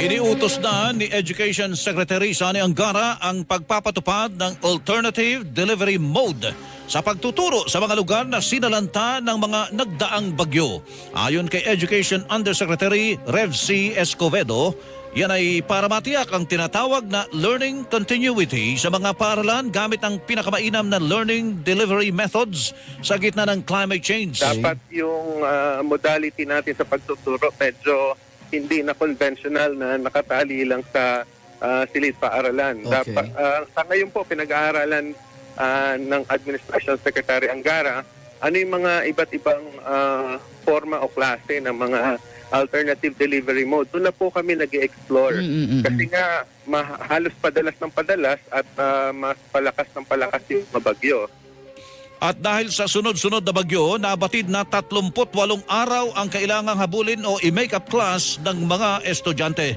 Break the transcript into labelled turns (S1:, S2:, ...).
S1: Iniutos na ni Education Secretary Sani Angara ang pagpapatupad ng alternative delivery mode sa pagtuturo sa mga lugar na sinalanta ng mga nagdaang bagyo. Ayon kay Education Undersecretary Rev C. Escovedo, yan ay para matiyak ang tinatawag na learning continuity sa mga paaralan gamit ang pinakamainam na learning delivery methods sa gitna ng climate change.
S2: Dapat yung ah, modality natin sa pagtuturo medyo hindi na conventional na nakatali lang sa ah, silid paaralan.
S3: Okay.
S2: Dapat ah, sa ngayon po pinag-aaralan ah, ng Administration Secretary Angara ano yung mga iba't ibang ah, forma o klase ng mga alternative delivery mode. Doon na po kami nag explore
S3: Mm, mm, mm,
S2: Kasi nga ma- halos padalas ng padalas at ah, mas palakas ng palakas yung mabagyo.
S1: At dahil sa sunod-sunod na bagyo, nabatid na 38 araw ang kailangang habulin o i-make up class ng mga estudyante.